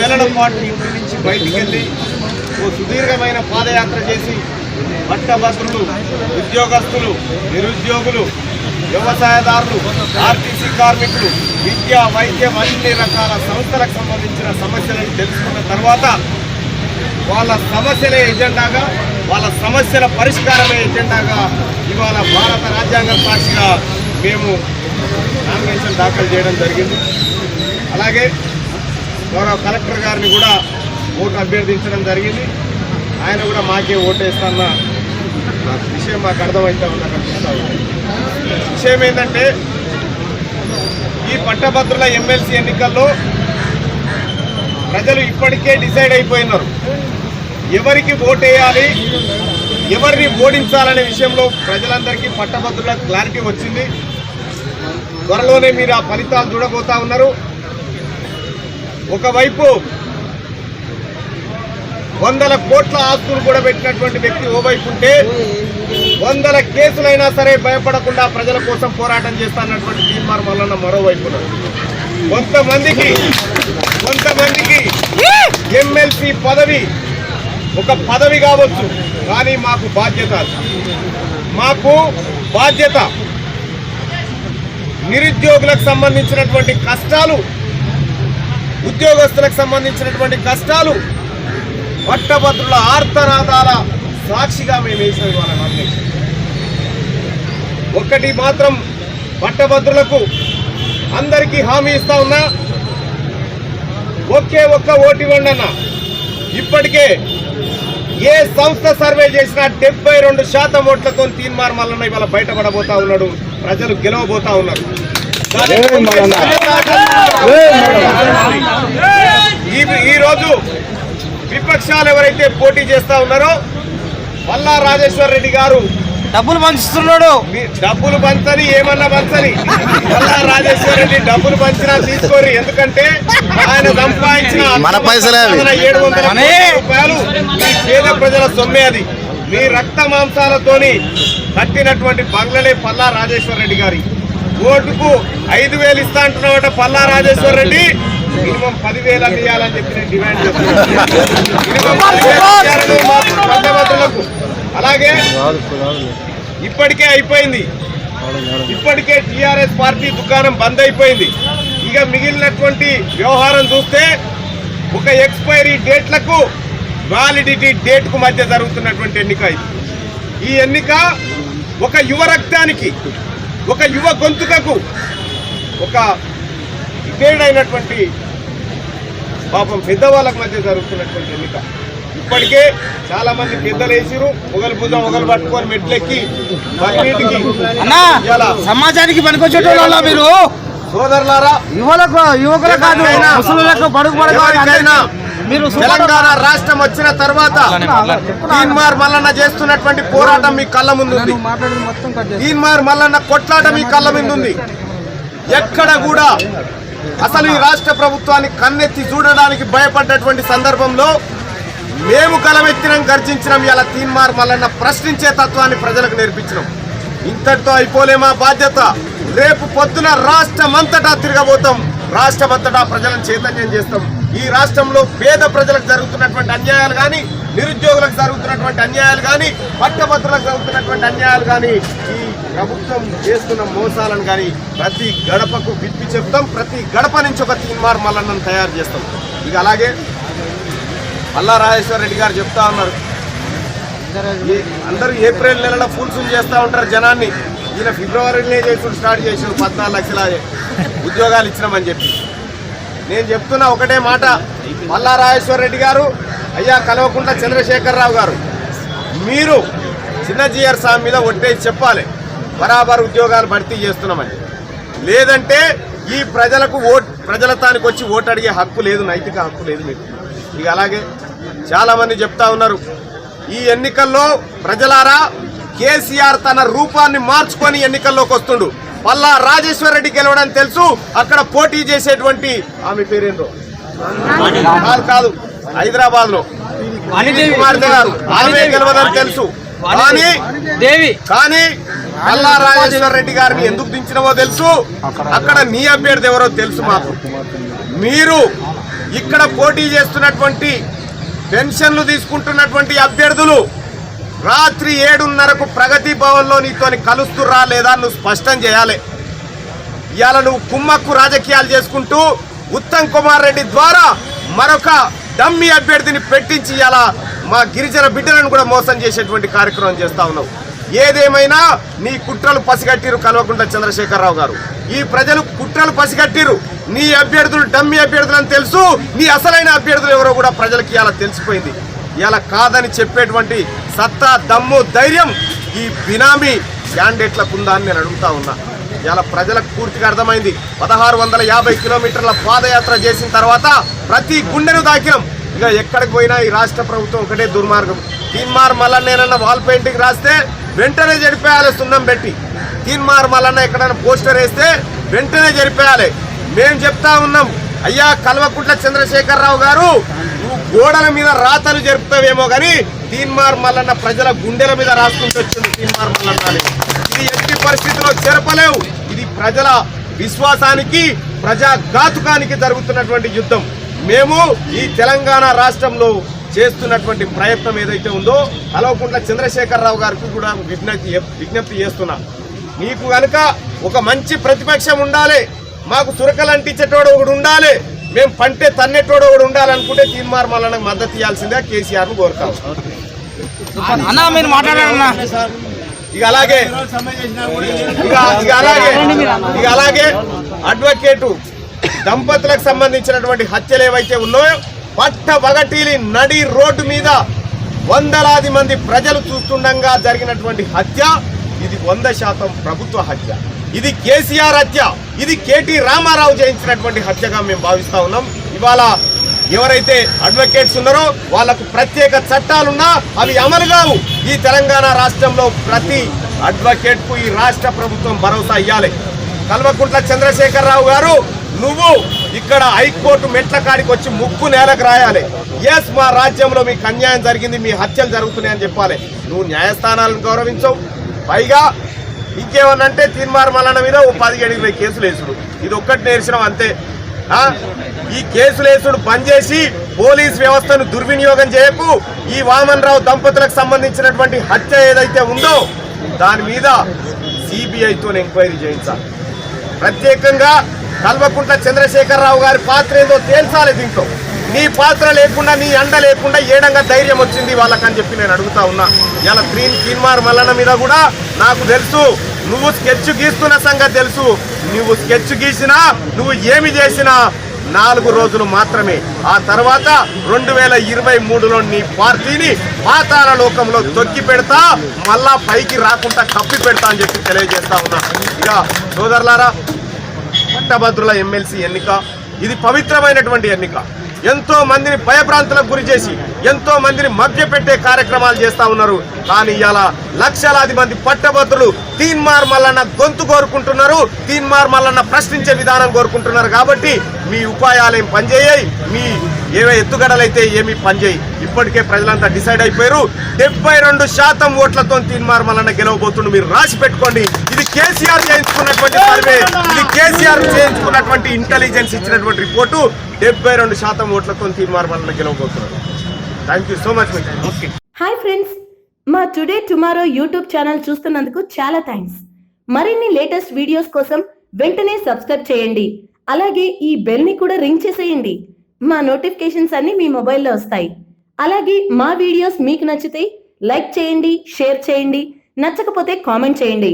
నెలల పాటు ఇంటి నుంచి బయటికి వెళ్ళి ఓ సుదీర్ఘమైన పాదయాత్ర చేసి పట్టభద్రులు ఉద్యోగస్తులు నిరుద్యోగులు వ్యవసాయదారులు ఆర్టీసీ కార్మికులు విద్య వైద్యం అన్ని రకాల సంస్థలకు సంబంధించిన సమస్యలను తెలుసుకున్న తర్వాత వాళ్ళ సమస్యలే ఎజెండాగా వాళ్ళ సమస్యల పరిష్కారమే ఎజెండాగా ఇవాళ భారత రాజ్యాంగ సాక్షిగా మేము నామినేషన్ దాఖలు చేయడం జరిగింది. అలాగే గౌరవ కలెక్టర్ గారిని కూడా ఓటు అభ్యర్థించడం జరిగింది. ఆయన కూడా మాకే ఓటేస్తాన్న విషయం మాకు అర్థమవుతా ఉందని అనిపిస్తా ఉంది. విషయం ఏంటంటే ఈ పట్టభద్రుల ఎమ్మెల్సీ ఎన్నికల్లో ప్రజలు ఇప్పటికే డిసైడ్ అయిపోయినారు. ఎవరికి ఓటేయాలి ఎవరిని ఓడించాలనే విషయంలో ప్రజలందరికీ పట్టభద్రుల క్లారిటీ వచ్చింది. త్వరలోనే మీరు ఆ ఫలితాలు చూడబోతా ఉన్నారు. ఒకవైపు వందల కోట్ల ఆస్తులు కూడా పెట్టినటువంటి వ్యక్తి ఓవైపు ఉంటే వందల కేసులైనా సరే భయపడకుండా ప్రజల కోసం పోరాటం చేస్తానటువంటి తీర్మానం వలన మరోవైపున. కొంతమందికి కొంతమందికి ఎమ్మెల్సీ పదవి ఒక పదవి కావచ్చు కానీ మాకు బాధ్యత మాకు బాధ్యత నిరుద్యోగులకు సంబంధించినటువంటి కష్టాలు ఉద్యోగస్తులకు సంబంధించినటువంటి కష్టాలు పట్టభద్రుల ఆర్తనాదాల సాక్షిగా మేము వేసిన ఇవాళ నామినేషన్ ఒక్కటి మాత్రం పట్టభద్రులకు అందరికీ హామీ ఇస్తా ఉన్నా ఒకే ఒక్క ఓటు ఇవ్వండి అన్న ఇప్పటికే ఏ సంస్థ సర్వే చేసినా డెబ్బై రెండు శాతం ఓట్లతో తీన్మార్ మల్లన్న ఇవాళ బయటపడబోతా ఉన్నాడు ప్రజలు గెలవబోతా ఉన్నారు. ఈ ఈ రోజు విపక్షాలు ఎవరైతే పోటీ చేస్తా ఉన్నారో పల్లా రాజేశ్వర్ రెడ్డి గారు డబ్బులు పంచుతున్నాడు మీ డబ్బులు పంచని ఏమన్నా పంచని. పల్లా రాజేశ్వర్ రెడ్డి డబ్బులు పంచినా తీసుకోరు. ఎందుకంటే ఆయన సంపాదించిన మన పైసలే అవి. ఏడు వందల రూపాయలు మీ పేద ప్రజల సొమ్మే అది. మీ రక్త మాంసాలతోని కట్టినటువంటి బంగ్లలే పల్లా రాజేశ్వర్ రెడ్డి గారి. ఓటుకు ఐదు వేలు ఇస్తా అంటున్నామట పల్లా రాజేశ్వర్ రెడ్డి. మినిమం పదివేలు అందియాలని చెప్పి నేను డిమాండ్ చేస్తున్నాను. మినిమం అలాగే ఇప్పటికే అయిపోయింది. ఇప్పటికే టిఆర్ఎస్ పార్టీ దుకాణం బంద్ అయిపోయింది. ఇక మిగిలినటువంటి వ్యవహారం చూస్తే ఒక ఎక్స్పైరీ డేట్లకు వ్యాలిడిటీ డేట్కు మధ్య జరుగుతున్నటువంటి ఎన్నిక ఇది. ఈ ఎన్నిక ఒక యువ రక్తానికి ఒక యువ గొంతుకకు ఒక ఇదేడైనటువంటి పాపం పెద్దవాళ్ళకు మధ్య జరుగుతున్నటువంటి ఎన్నిక. ఇప్పటికే చాలా మంది పెద్దలు వేసిరు మొగలు భుజం మొగలు పట్టుకొని మెట్లెక్కి సమాజానికి పనికొచ్చేటోళ్ళ మీరు? సోదరులారా యువలకు యువకులు కాదు ముసలులకు ఎవరికైనా మీరు తెలంగాణ రాష్ట్రం వచ్చిన తర్వాత తీన్మార్ మల్లన్న చేస్తున్నటువంటి పోరాటం మీ కళ్ళ ముందు ఉంది. తీన్మార్ మల్లన్న కొట్లాట మీ కళ్ళ ముందు ఉంది. ఎక్కడ కూడా అసలు ఈ రాష్ట్ర ప్రభుత్వాన్ని కన్నెత్తి చూడడానికి భయపడ్డటువంటి సందర్భంలో మేము కలమెత్తినం గర్జించినాం. ఇలా తీన్మార్ మల్లన్న ప్రశ్నించే తత్వాన్ని ప్రజలకు నేర్పించినాం. ఇంతటితో అయిపోలేమా బాధ్యత? రేపు పొద్దున రాష్ట్రమంతటా తిరగబోతాం. రాష్ట్రమంతటా ప్రజలను చైతన్యం చేస్తాం. ఈ రాష్ట్రంలో పేద ప్రజలకు జరుగుతున్నటువంటి అన్యాయాలు కానీ నిరుద్యోగులకు జరుగుతున్నటువంటి అన్యాయాలు కానీ పట్టభద్రులకు జరుగుతున్నటువంటి అన్యాయాలు కానీ ఈ ప్రభుత్వం చేస్తున్న మోసాలను కానీ ప్రతి గడపకు విప్పి చెప్తాం. ప్రతి గడప నుంచి ఒక తీన్మార్ మల్లన్నను తయారు చేస్తాం. ఇక అలాగే మల్లా రాజేశ్వర రెడ్డి గారు చెప్తా ఉన్నారు. అందరూ ఏప్రిల్ నెలలో ఫుల్స్ చేస్తూ ఉంటారు జనాన్ని. ఈయన ఫిబ్రవరిలోనే చేసి స్టార్ట్ చేసాడు పద్నాలుగు లక్షల ఉద్యోగాలు ఇచ్చినామని చెప్పి. నేను చెప్తున్న ఒకటే మాట. మల్లారాజేశ్వరరెడ్డి రెడ్డి గారు అయ్యా కలవకుండా చంద్రశేఖరరావు గారు మీరు చిన్న జిఆర్ స్వామి మీద ఒట్టేసి చెప్పాలి. బరాబర్ ఉద్యోగాలు భర్తీ చేస్తున్నామని. లేదంటే ఈ ప్రజలకు ఓట్ ప్రజల తానికి వచ్చి ఓటు అడిగే హక్కు లేదు నైతిక హక్కు లేదు మీకు. ఇక అలాగే చాలామంది చెప్తా ఉన్నారు. ఈ ఎన్నికల్లో ప్రజలారా కేసీఆర్ తన రూపాన్ని మార్చుకొని ఎన్నికల్లోకి వస్తుండు. పల్లా రాజేశ్వర రెడ్డి గెలవడం తెలుసు. అక్కడ పోటీ చేసేటువంటి ఆమె పేరేందో? కాదు కాదు. హైదరాబాద్లో కుమార్తె గారు ఆమె గెలవదని తెలుసు. కానీ దేవి. కానీ పల్లా రాజేశ్వర రెడ్డి గారిని ఎందుకు దించినవో తెలుసు. అక్కడ నీ అభ్యర్థి ఎవరో తెలుసు మాకు. మీరు ఇక్కడ పోటీ చేస్తున్నటువంటి పెన్షన్లు తీసుకుంటున్నటువంటి అభ్యర్థులు రాత్రి ఏడున్నరకు ప్రగతి భవన్లో నీతోని కలుస్తురా లేదా నువ్వు స్పష్టం చేయాలి. ఇవాళ నువ్వు కుమ్మక్కు రాజకీయాలు చేసుకుంటూ ఉత్తమ్ కుమార్ రెడ్డి ద్వారా మరొక డమ్మి అభ్యర్థిని పెట్టించి ఇలా మా గిరిజన బిడ్డలను కూడా మోసం చేసేటువంటి కార్యక్రమం చేస్తా ఉన్నావు. ఏదేమైనా నీ కుట్రలు పసిగట్టిరు కల్వకుంట్ల చంద్రశేఖరరావు గారు. ఈ ప్రజలు కుట్రలు పసిగట్టిరు నీ అభ్యర్థులు డమ్మి అభ్యర్థులు తెలుసు. నీ అసలైన అభ్యర్థులు ఎవరో కూడా ప్రజలకి ఇలా తెలిసిపోయింది. ఇలా కాదని చెప్పేటువంటి సత్తా దమ్ము ధైర్యం ఈ బినామీ క్యాండిడేట్లకు ఉందా అని నేను అడుగుతా ఉన్నా. ఇలా ప్రజలకు పూర్తిగా అర్థమైంది. పదహారు వందల యాభై కిలోమీటర్ల పాదయాత్ర చేసిన తర్వాత ప్రతి గుండెను దాక్యం ఇక ఎక్కడికి పోయినా ఈ రాష్ట్ర ప్రభుత్వం ఒకటే దుర్మార్గం. తీన్మార్ మల్లన్నేనన్న వాల్ పెయింటింగ్ రాస్తే వెంటనే జరిపేయాలి సున్నం పెట్టి. తీన్మార్ మల్లన్న ఎక్కడైనా పోస్టర్ వేస్తే వెంటనే జరిపేయాలి. మేము చెప్తా ఉన్నాం. అయ్యా కల్వకుంట్ల చంద్రశేఖరరావు గారు గోడల మీద రాతలు జరుపుతావేమో కానీ తీన్మార్ మల్లన్న ప్రజల గుండెల మీద రాసుకుంటూ వచ్చింది తీన్మార్ మల్లన్న ఇది ఎట్టి పరిస్థితిలో జరపలేవు. ఇది ప్రజల విశ్వాసానికి ప్రజాఘాతుకానికి జరుగుతున్నటువంటి యుద్ధం. మేము ఈ తెలంగాణ రాష్ట్రంలో చేస్తున్నటువంటి ప్రయత్నం ఏదైతే ఉందో కలవకుంట్ల చంద్రశేఖరరావు గారికి కూడా విజ్ఞప్తి విజ్ఞప్తి చేస్తున్నా. నీకు కనుక ఒక మంచి ప్రతిపక్షం ఉండాలి మాకు సురకలు అంటించేటోడు ఒకడు ఉండాలి మేము పంటే తన్నేటోడు ఒకడు ఉండాలనుకుంటే తీన్మార్ మల్లన్నకు మద్దతు ఇవ్వాల్సిందే కేసీఆర్ను కోరుతాం అన్న మీరు ఇక అలాగే ఇక అలాగే ఇక అలాగే అడ్వకేటు దంపతులకు సంబంధించినటువంటి హత్యలు ఏవైతే ఉన్నాయో పట్ట బగటీలి నడి రోడ్డు మీద వందలాది మంది ప్రజలు చూస్తుండగా జరిగినటువంటి హత్య. ఇది వంద శాతం ప్రభుత్వ హత్య. ఇది కేసీఆర్ హత్య. ఇది కేటీ రామారావు చేయించినటువంటి హత్యగా మేము భావిస్తా ఉన్నాం. ఇవాళ ఎవరైతే అడ్వకేట్స్ ఉన్నారో వాళ్ళకు ప్రత్యేక చట్టాలున్నా అవి అమలు కావు. ఈ తెలంగాణ రాష్ట్రంలో ప్రతి అడ్వకేట్కు ఈ రాష్ట్ర ప్రభుత్వం భరోసా ఇవ్వాలి కల్వకుంట్ల చంద్రశేఖరరావు గారు నువ్వు ఇక్కడ హైకోర్టు మెట్ల కాడికి వచ్చి ముక్కు నేలకు రాయాలి. ఎస్ మా రాజ్యంలో మీకు అన్యాయం జరిగింది మీ హత్యలు జరుగుతున్నాయని చెప్పాలి. నువ్వు న్యాయస్థానాలను గౌరవించవు. పైగా ఇంకేమన్నంటే తీర్మార్ మల్లన్న మీద ఓ పదిహేడు ఇరవై కేసులు వేసుడు. ఇది ఒక్కటి నేర్చినాం అంతే. ఈ కేసులు వేసుడు బంద్ చేసి పోలీస్ వ్యవస్థను దుర్వినియోగం చేయకు. ఈ వామన్ రావు దంపతులకు సంబంధించినటువంటి హత్య ఏదైతే ఉందో దాని మీద సిబిఐతో ఎంక్వైరీ చేయించాలి ప్రత్యేకంగా కల్వకుంట్ల చంద్రశేఖరరావు గారి పాత్ర ఏదో తేల్చాలి దీంట్లో. నీ పాత్ర లేకుండా నీ అండ లేకుండా ఏడంగా ధైర్యం వచ్చింది వాళ్ళకని చెప్పి నేను అడుగుతా ఉన్నా. ఇలా క్రీన్ కిన్మార్ మల్లన మీద కూడా నాకు తెలుసు నువ్వు స్కెచ్ గీస్తున్న సంగతి తెలుసు. నువ్వు స్కెచ్ గీసినా నువ్వు ఏమి చేసినా నాలుగు రోజులు మాత్రమే. ఆ తర్వాత రెండు వేల ఇరవై మూడులో నీ పార్టీని పాతాల లోకంలో తొక్కి పెడతా మళ్ళా పైకి రాకుండా కప్పి పెడతా అని చెప్పి తెలియజేస్తా ఉన్నా. ఇక సోదరులారా పట్టభద్రుల ఎమ్మెల్సీ ఎన్నిక ఇది పవిత్రమైనటువంటి ఎన్నిక. ఎంతో మందిని భయభ్రాంతులకు గురి చేసి ఎంతో మందిని మభ్యపెట్టే కార్యక్రమాలు చేస్తా ఉన్నారు. కానీ ఇలా లక్షలాది మంది పట్టభద్రులు తీన్మార్ మల్లన్న గొంతు కోరుకుంటున్నారు. తీన్మార్ మల్లన్న ప్రశ్నించే విధానం కోరుకుంటున్నారు కాబట్టి మీ ఉపాయాలేం పనిచేయాయి. మీ ఏవే ఎత్తుగడలైతే ఏమి పనిచేయి ఇప్పటికే ప్రజలంతా డిసైడ్ అయిపోయారు. డెబ్బై రెండు శాతం ఓట్లతో తీన్మార్ మల్లన్న గెలవబోతుండు. మీరు రాసి పెట్టుకోండి. ఇది కేసీఆర్ చేయించుకున్నటువంటి సర్వే. ఇది కేసీఆర్ చేయించుకున్నటువంటి ఇంటెలిజెన్స్ ఇచ్చినటువంటి రిపోర్టు డెబ్బై రెండు శాతం ఓట్లతో మల్లన్న గెలవబోతున్నారు. Thank you so much okay hi friends మా టుడే టుమారో యూట్యూబ్ ఛానల్ చూస్తున్నందుకు చాలా థ్యాంక్స్ మరిన్ని లేటెస్ట్ వీడియోస్ కోసం వెంటనే సబ్స్క్రైబ్ చేయండి. అలాగే ఈ బెల్ని కూడా రింగ్ చేసేయండి. మా నోటిఫికేషన్స్ అన్ని మీ మొబైల్లో వస్తాయి. అలాగే మా వీడియోస్ మీకు నచ్చితే లైక్ చేయండి షేర్ చేయండి. నచ్చకపోతే కామెంట్ చేయండి.